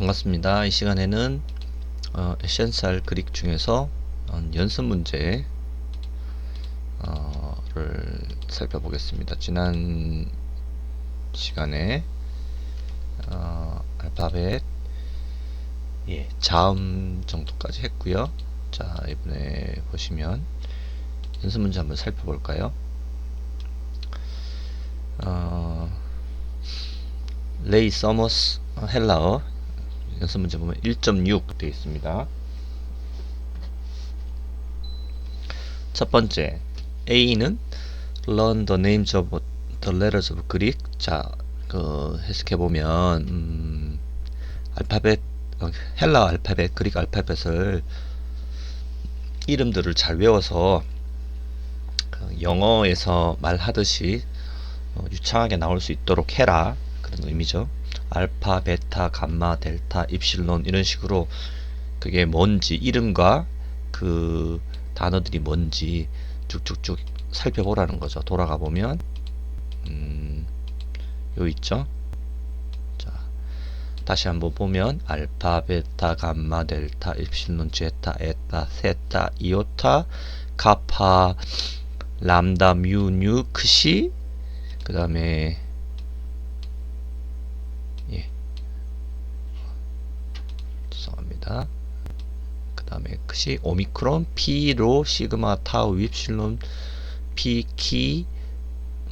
반갑습니다. 이 시간에는 어, 에센셜 그릭 중에서 어, 연습 문제 어, 를 살펴보겠습니다. 지난 시간에 어, 알파벳 예, 자음 정도까지 했고요. 자 이번에 보시면 연습 문제 한번 살펴볼까요? 어, 레이 서머스 헬라어 연습 문제 보면 1.6 되어 있습니다. 첫 번째 A는 learn the names of the letters of Greek. 자, 그 해석해 보면 음, 알파벳 어, 헬라 알파벳, 그릭 알파벳을 이름들을 잘 외워서 그 영어에서 말하듯이 어, 유창하게 나올 수 있도록 해라 그런 의미죠. 알파, 베타, 감마, 델타, 입실론 이런 식으로 그게 뭔지 이름과 그 단어들이 뭔지 쭉쭉쭉 살펴보라는 거죠. 돌아가 보면 음, 요 있죠. 자, 다시 한번 보면 알파, 베타, 감마, 델타, 입실론, 제타, 에타, 세타, 이오타, 카파, 람다, 뮤, 뉴, 크시 그 다음에 예 죄송합니다. 그 다음에 크시 오미크론 피로 시그마 타우 윕실론 피키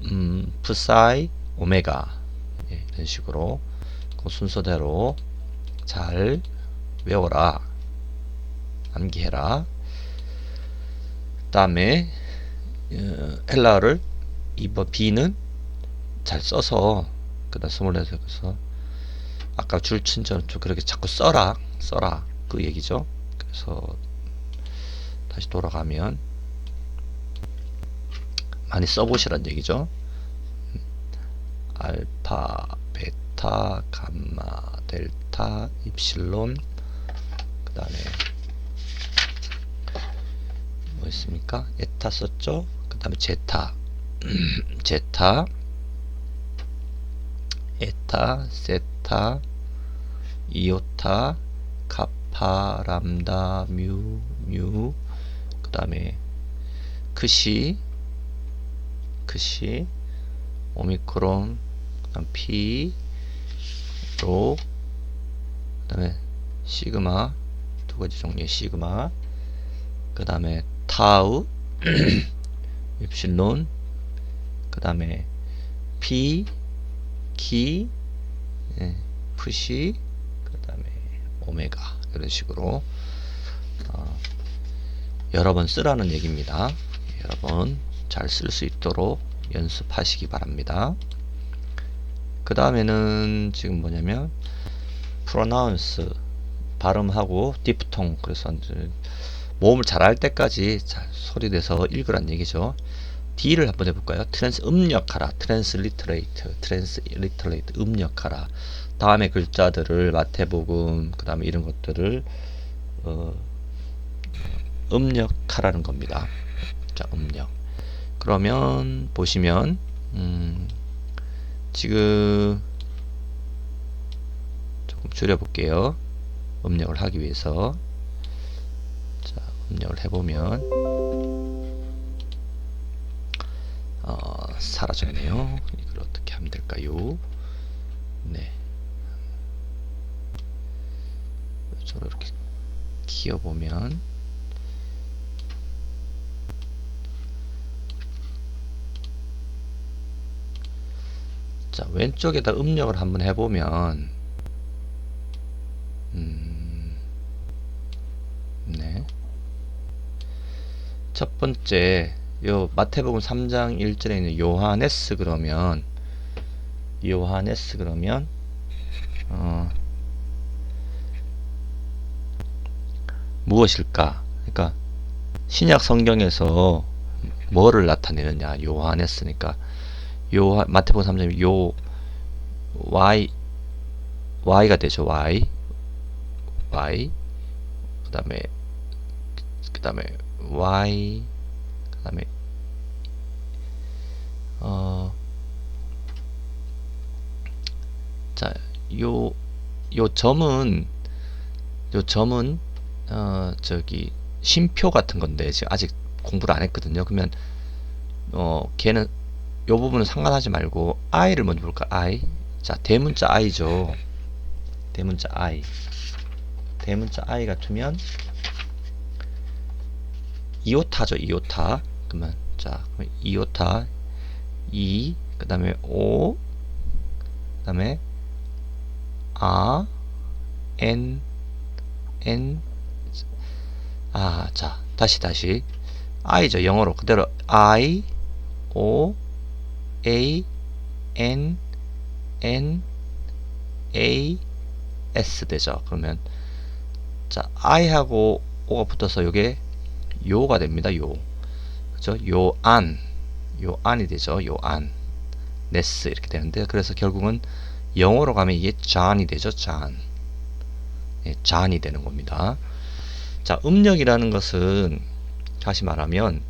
음, 프사이 오메가. 예, 이런 식으로 그 순서대로 잘 외워라. 암기해라. 그 다음에 어, 헬라어를 2번 B는 잘 써서 그다음 스물넷에서 아까 줄친처럼 좀 그렇게 자꾸 써라 써라. 그 얘기죠. 그래서 다시 돌아가면 많이 써보시란 얘기죠. 알파 베타 감마 델타 입실론 그 다음에 뭐 있습니까? 에타 썼죠? 그 다음에 제타. 제타 에타, 세타, 이오타, 카파, 람다, 뮤, 뉴, 그 다음에 크시, 크시, 오미크론, 그 다음 피, 로, 그 다음에 시그마, 두 가지 종류의 시그마, 그 다음에 타우, 입실론, 그 다음에 피, 키, 예, 푸시, 오메가 이런 식으로 어, 여러 번 쓰라는 얘기입니다. 여러 번 잘 쓸 수 있도록 연습하시기 바랍니다. 그 다음에는 지금 뭐냐면 pronounce 발음하고 디프통 그래서 모음을 잘할 때까지 잘 소리 내서 읽으란 얘기죠. D를 한번 해볼까요? 트랜스 음력하라. 트랜스리트레이트. 트랜스리트레이트. 음력하라. 다음에 글자들을 마태복음 그 다음에 이런 것들을 어, 음력하라는 겁니다. 자, 음력. 그러면 보시면 음, 지금 조금 줄여볼게요. 음력을 하기 위해서 자, 음력을 해보면 어, 사라졌네요. 이걸 어떻게 하면 될까요? 네. 저로 이렇게 키워보면 자 왼쪽에다 입력을 한번 해보면 음, 네. 첫 번째 요 마태복음 3장 1절에 있는 요하네스 그러면 요하네스 그러면 어, 무엇일까? 그러니까 신약 성경에서 뭐를 나타내느냐? 요하네스니까 요 마태복음 3장 요 y y가 되죠. y y 그다음에 그다음에 y 그 다음에 어, 자, 요 요 점은 요 점은 어 저기 쉼표 같은 건데 지금 아직 공부를 안 했거든요. 그러면 어 걔는 요 부분은 상관하지 말고 i를 먼저 볼까? i. 자, 대문자 i죠. 대문자 i. 대문자 i 같으면 이오타죠, 이오타. 그러면 자, 이오타 2 그다음에 5 그다음에 아 n n 아, 자, 다시 다시 i죠. 영어로 그대로 i o a n n a s 되죠. 그러면 자, i하고 o가 붙어서 요게 요가 됩니다. 요. 그죠? 요안. 요안이 되죠. 요안. 네스 이렇게 되는데 그래서 결국은 영어로 가면 이게 잔이 되죠. 잔. 예, 잔이 되는 겁니다. 자, 음력이라는 것은 다시 말하면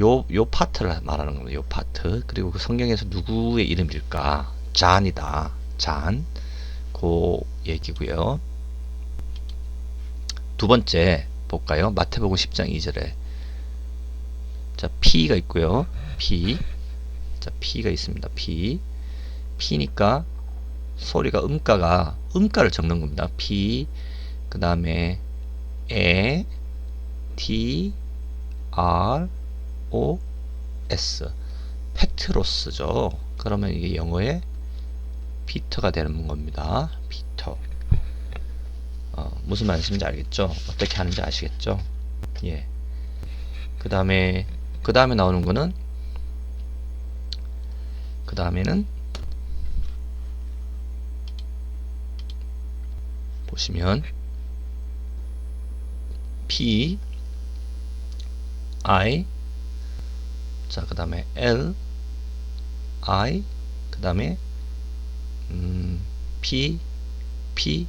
요, 요 파트를 말하는 겁니다. 요 파트. 그리고 그 성경에서 누구의 이름일까? 잔이다. 잔. 그 얘기고요. 두 번째 볼까요? 마태복음 10장 2절에 자, P가 있고요. P. 자, P가 있습니다. P. P니까 소리가 음가가 음가를 적는 겁니다. P. 그다음에 에 T R O S 페트로스죠. 그러면 이게 영어의 피터가 되는 겁니다. 피터. 어, 무슨 말씀인지 알겠죠? 어떻게 하는지 아시겠죠? 예. 그 다음에, 그 다음에 나오는 거는, 그 다음에는, 보시면, P, I, 자, 그 다음에 L, I, 그 다음에, 음, P, P,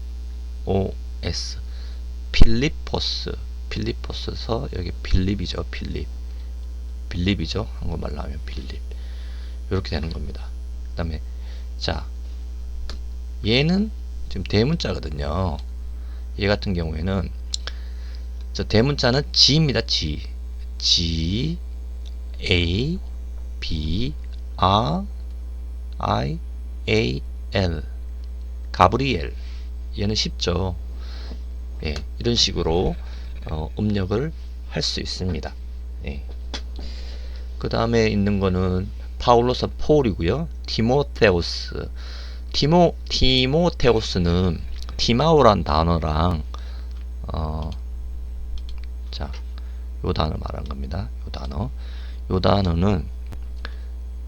O, S. 필리포스. 필리포스서 여기 빌립이죠 빌립. 빌립이죠? 한국말로 하면 빌립. 이렇게 되는 겁니다. 그 다음에 자 얘는 지금 대문자거든요. 얘 같은 경우에는 저 대문자는 G입니다 G G A B R I A L 가브리엘 얘는 쉽죠 예, 이런 식으로 어, 음력을 할 수 있습니다. 예. 그 다음에 있는 거는 파울로서 폴이고요. 티모테오스. 티모 티모테오스는 티마오란 단어랑 어, 자, 요 단어 말하는 겁니다. 요 단어. 요 단어는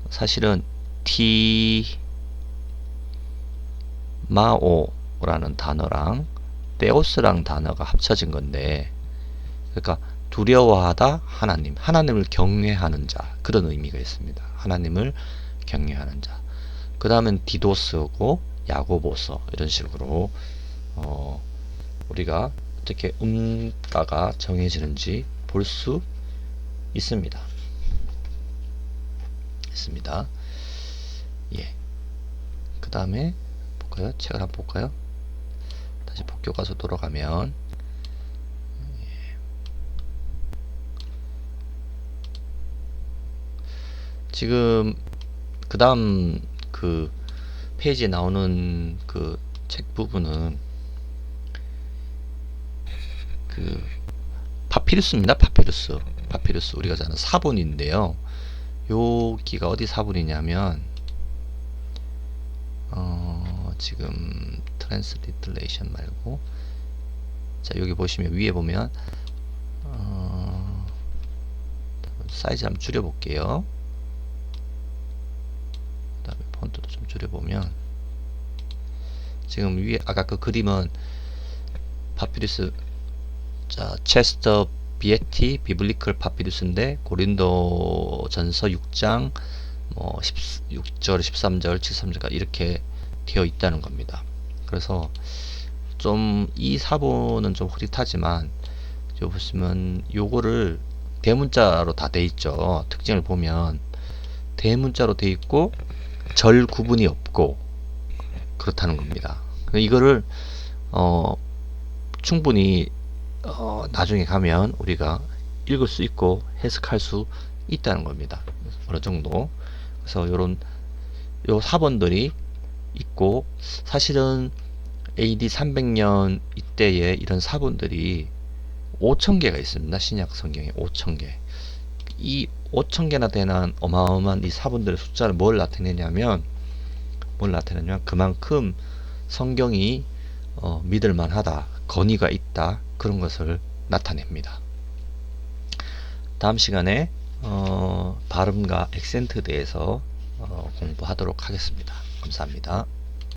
사실은 티 마오라는 단어랑 데오스랑 단어가 합쳐진 건데 그러니까 두려워하다 하나님 하나님을 경외하는 자 그런 의미가 있습니다 하나님을 경외하는 자 그 다음엔 디도스고 야고보서 이런 식으로 어 우리가 어떻게 음가가 정해지는지 볼 수 있습니다. 있습니다. 예 그 다음에 볼까요? 책을 한번 볼까요? 다시 복교 가서 돌아가면. 예. 지금 그 다음 그 페이지에 나오는 그 책 부분은 그 파피루스입니다. 파피루스. 파피루스 우리가 자는 사본인데요. 여기가 어디 사본이냐면 어, 지금 트랜스리틀레이션 말고 자 여기 보시면 위에 보면 어, 사이즈 한번 줄여 볼게요 그 다음에 폰트도 좀 줄여 보면 지금 위에 아까 그 그림은 파피루스 자 체스터 비에티 비블리컬 파피루스인데 고린도 전서 6장 뭐 16절 13절 73절까지 이렇게 되어 있다는 겁니다. 그래서 좀 이 사본은 좀 흐릿하지만 여기 보시면 요거를 대문자로 다 돼 있죠. 특징을 보면 대문자로 돼 있고 절 구분이 없고 그렇다는 겁니다. 그러니까 이거를 어, 충분히 어, 나중에 가면 우리가 읽을 수 있고 해석할 수 있다는 겁니다. 어느 정도. 그래서 요런 요 사본들이 있고 사실은 AD 300년 이때에 이런 사본들이 5,000개가 있습니다. 신약 성경에 5,000개. 이 5,000개나 되는 어마어마한 이 사본들의 숫자를 뭘 나타내냐면 뭘 나타내냐면 그만큼 성경이 어, 믿을 만하다, 건의가 있다 그런 것을 나타냅니다. 다음 시간에 어, 발음과 액센트에 대해서 어, 공부하도록 하겠습니다. 감사합니다.